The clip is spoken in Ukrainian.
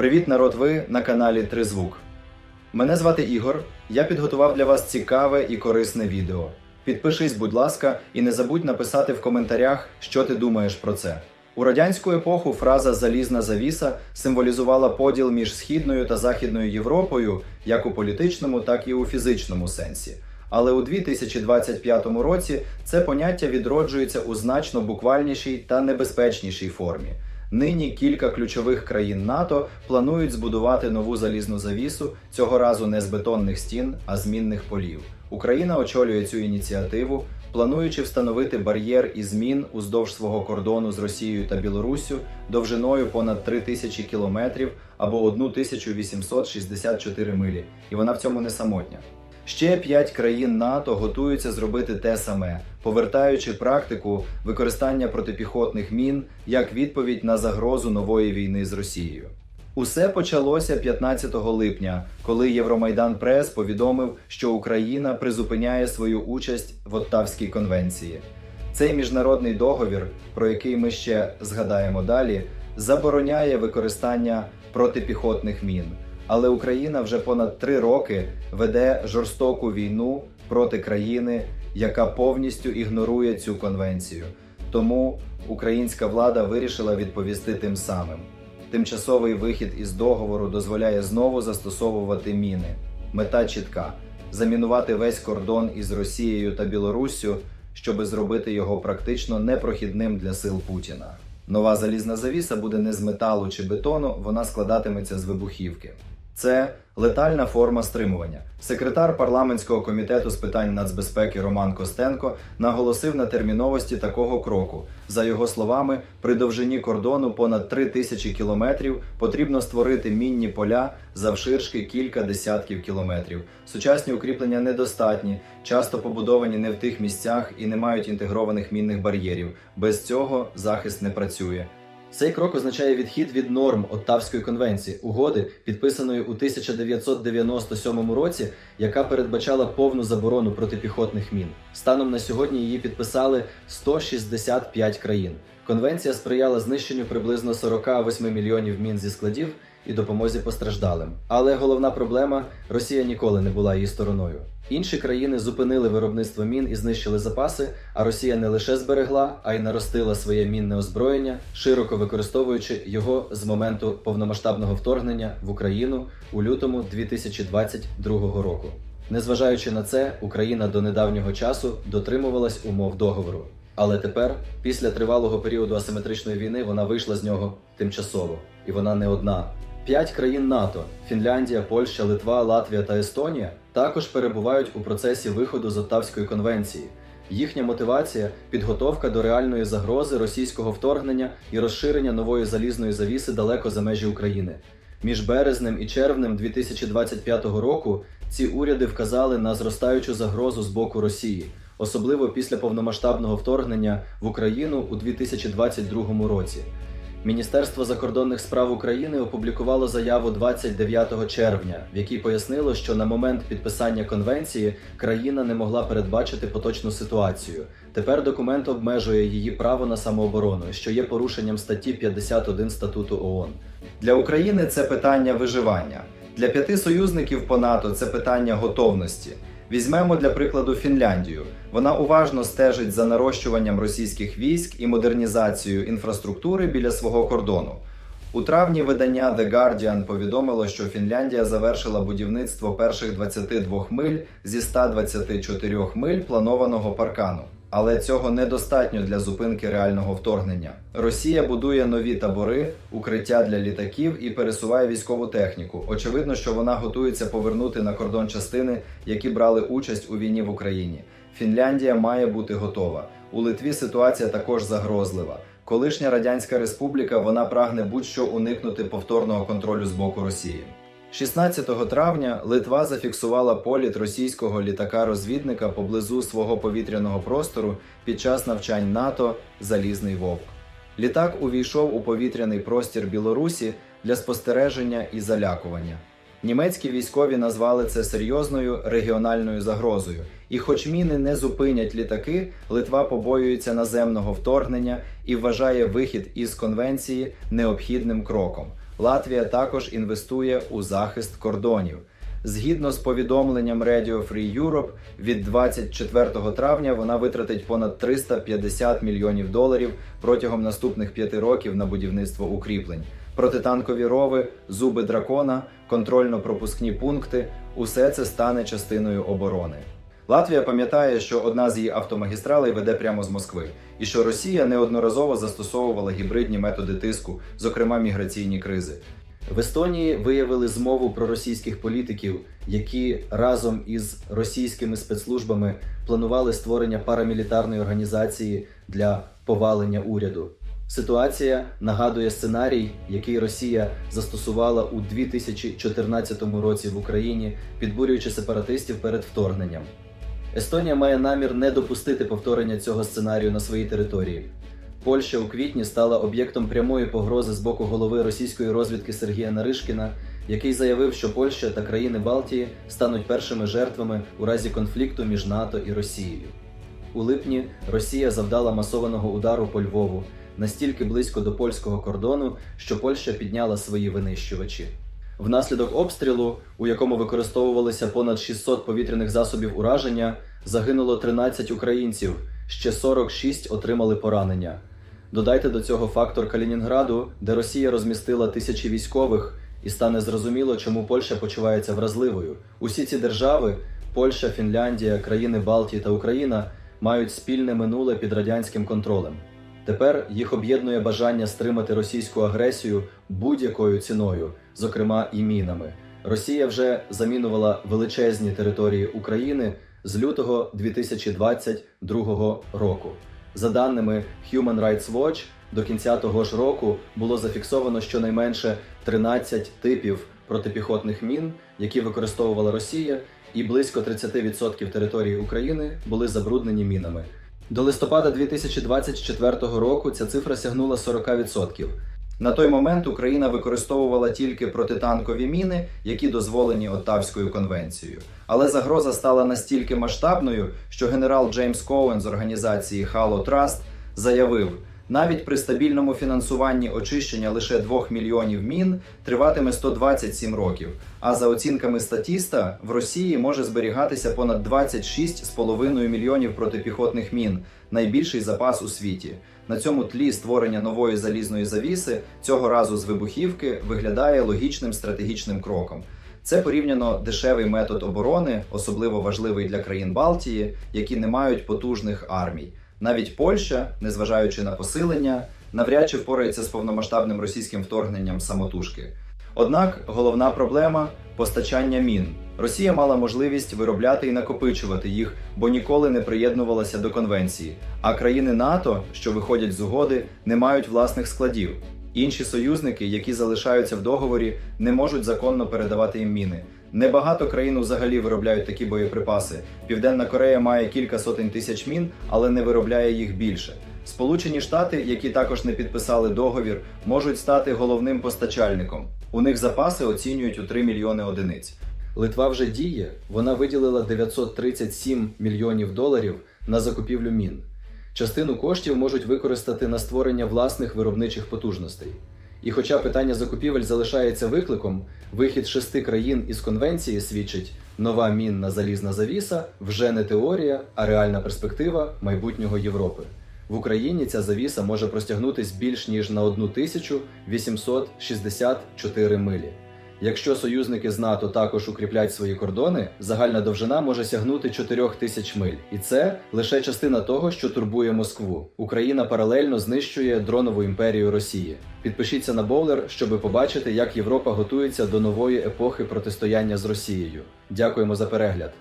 Привіт, народ! Ви на каналі Тризвук. Мене звати Ігор. Я підготував для вас цікаве і корисне відео. Підпишись, будь ласка, і не забудь написати в коментарях, що ти думаєш про це. У радянську епоху фраза залізна завіса символізувала поділ між східною та західною Європою як у політичному, так і у фізичному сенсі. Але у 2025 році це поняття відроджується у значно буквальнішій та небезпечнішій формі. Нині кілька ключових країн НАТО планують збудувати нову залізну завісу цього разу не з бетонних стін, а з мінних полів. Україна очолює цю ініціативу, плануючи встановити бар'єр із мін уздовж свого кордону з Росією та Білоруссю довжиною понад 3 тисячі кілометрів або 1864 милі. І вона в цьому не самотня. Ще п'ять країн НАТО готуються зробити те саме, повертаючи практику використання протипіхотних мін як відповідь на загрозу нової війни з Росією. Усе почалося 15 липня, коли Євромайдан Прес повідомив, що Україна призупиняє свою участь в Оттавській конвенції. Цей міжнародний договір, про який ми ще згадаємо далі, забороняє використання протипіхотних мін. Але Україна вже понад три роки веде жорстоку війну проти країни, яка повністю ігнорує цю конвенцію. Тому українська влада вирішила відповісти тим самим. Тимчасовий вихід із договору дозволяє знову застосовувати міни. Мета чітка замінувати весь кордон із Росією та Білоруссю, щоби зробити його практично непрохідним для сил Путіна. Нова залізна завіса буде не з металу чи бетону, вона складатиметься з вибухівки. Це летальна форма стримування. Секретар парламентського комітету з питань нацбезпеки Роман Костенко наголосив на терміновості такого кроку. За його словами, при довжині кордону понад 3 тисячі кілометрів потрібно створити мінні поля завширшки кілька десятків кілометрів. Сучасні укріплення недостатні, часто побудовані не в тих місцях і не мають інтегрованих мінних бар'єрів. Без цього захист не працює. Цей крок означає відхід від норм Оттавської конвенції, угоди, підписаної у 1997 році, яка передбачала повну заборону протипіхотних мін. Станом на сьогодні її підписали 165 країн. Конвенція сприяла знищенню приблизно 48 мільйонів мін зі складів і допомозі постраждалим. Але головна проблема Росія ніколи не була її стороною. Інші країни зупинили виробництво мін і знищили запаси. А Росія не лише зберегла, а й наростила своє мінне озброєння, широко використовуючи його з моменту повномасштабного вторгнення в Україну у лютому 2022 року. Незважаючи на це, Україна до недавнього часу дотримувалась умов договору. Але тепер, після тривалого періоду асиметричної війни, вона вийшла з нього тимчасово, і вона не одна. П'ять країн НАТО Фінляндія, Польща, Литва, Латвія та Естонія також перебувають у процесі виходу з Оттавської конвенції. Їхня мотивація підготовка до реальної загрози російського вторгнення і розширення нової залізної завіси далеко за межі України. Між березнем і червнем 2025 року ці уряди вказали на зростаючу загрозу з боку Росії, особливо після повномасштабного вторгнення в Україну у 2022 році. Міністерство закордонних справ України опублікувало заяву 29 червня, в якій пояснило, що на момент підписання конвенції країна не могла передбачити поточну ситуацію. Тепер документ обмежує її право на самооборону, що є порушенням статті 51 статуту ООН. Для України це питання виживання. Для п'яти союзників по НАТО це питання готовності. Візьмемо для прикладу Фінляндію. Вона уважно стежить за нарощуванням російських військ і модернізацією інфраструктури біля свого кордону. У травні видання The Guardian повідомило, що Фінляндія завершила будівництво перших 22 миль зі 124 миль планованого паркану. Але цього недостатньо для зупинки реального вторгнення. Росія будує нові табори, укриття для літаків і пересуває військову техніку. Очевидно, що вона готується повернути на кордон частини, які брали участь у війні в Україні. Фінляндія має бути готова. У Литві ситуація також загрозлива. Колишня радянська республіка вона прагне будь-що уникнути повторного контролю з боку Росії. 16 травня Литва зафіксувала політ російського літака-розвідника поблизу свого повітряного простору під час навчань НАТО Залізний Вовк. Літак увійшов у повітряний простір Білорусі для спостереження і залякування. Німецькі військові назвали це серйозною регіональною загрозою. І, хоч міни не зупинять літаки, Литва побоюється наземного вторгнення і вважає вихід із конвенції необхідним кроком. Латвія також інвестує у захист кордонів. Згідно з повідомленням Radio Free Europe, від 24 травня вона витратить понад 350 мільйонів доларів протягом наступних п'яти років на будівництво укріплень. Протитанкові рови, зуби дракона, контрольно-пропускні пункти усе це стане частиною оборони. Латвія пам'ятає, що одна з її автомагістралей веде прямо з Москви, і що Росія неодноразово застосовувала гібридні методи тиску, зокрема міграційні кризи. В Естонії виявили змову проросійських політиків, які разом із російськими спецслужбами планували створення парамілітарної організації для повалення уряду. Ситуація нагадує сценарій, який Росія застосувала у 2014 році в Україні, підбурюючи сепаратистів перед вторгненням. Естонія має намір не допустити повторення цього сценарію на своїй території. Польща у квітні стала об'єктом прямої погрози з боку голови російської розвідки Сергія Наришкіна, який заявив, що Польща та країни Балтії стануть першими жертвами у разі конфлікту між НАТО і Росією. У липні Росія завдала масованого удару по Львову настільки близько до польського кордону, що Польща підняла свої винищувачі. Внаслідок обстрілу, у якому використовувалися понад 600 повітряних засобів ураження, загинуло 13 українців, ще 46 отримали поранення. Додайте до цього фактор Калінінграду, де Росія розмістила тисячі військових, і стане зрозуміло, чому Польща почувається вразливою. Усі ці держави Польща, Фінляндія, країни Балтії та Україна мають спільне минуле під радянським контролем. Тепер їх об'єднує бажання стримати російську агресію будь-якою ціною, зокрема і мінами. Росія вже замінувала величезні території України з лютого 2022 року. За даними Human Rights Watch, до кінця того ж року було зафіксовано щонайменше 13 типів протипіхотних мін, які використовувала Росія, і близько 30% території України були забруднені мінами. До листопада 2024 року ця цифра сягнула 40%. На той момент Україна використовувала тільки протитанкові міни, які дозволені Оттавською конвенцією. Але загроза стала настільки масштабною, що генерал Джеймс Коуен з організації Halo Trust заявив: навіть при стабільному фінансуванні очищення лише 2 мільйонів мін триватиме 127 років. А за оцінками статіста, в Росії може зберігатися понад 26,5 мільйонів протипіхотних мін, найбільший запас у світі. На цьому тлі створення нової залізної завіси цього разу з вибухівки виглядає логічним стратегічним кроком. Це порівняно дешевий метод оборони, особливо важливий для країн Балтії, які не мають потужних армій. Навіть Польща, незважаючи на посилення, навряд чи впорається з повномасштабним російським вторгненням самотужки. Однак головна проблема постачання мін. Росія мала можливість виробляти і накопичувати їх, бо ніколи не приєднувалася до конвенції. А країни НАТО, що виходять з угоди, не мають власних складів. Інші союзники, які залишаються в договорі, не можуть законно передавати їм міни. Небагато країн взагалі виробляють такі боєприпаси. Південна Корея має кілька сотень тисяч мін, але не виробляє їх більше. Сполучені Штати, які також не підписали договір, можуть стати головним постачальником. У них запаси оцінюють у 3 мільйони одиниць. Литва вже діє. Вона виділила 937 мільйонів доларів на закупівлю мін. Частину коштів можуть використати на створення власних виробничих потужностей. І хоча питання закупівель залишається викликом, вихід шести країн із конвенції свідчить, нова мінна залізна завіса вже не теорія, а реальна перспектива майбутнього Європи. В Україні ця завіса може простягнутись більш ніж на 1864 милі. Якщо союзники з НАТО також укріплять свої кордони, загальна довжина може сягнути 4 тисяч миль. І це лише частина того, що турбує Москву. Україна паралельно знищує дронову імперію Росії. Підпишіться на Боулер, щоби побачити, як Європа готується до нової епохи протистояння з Росією. Дякуємо за перегляд.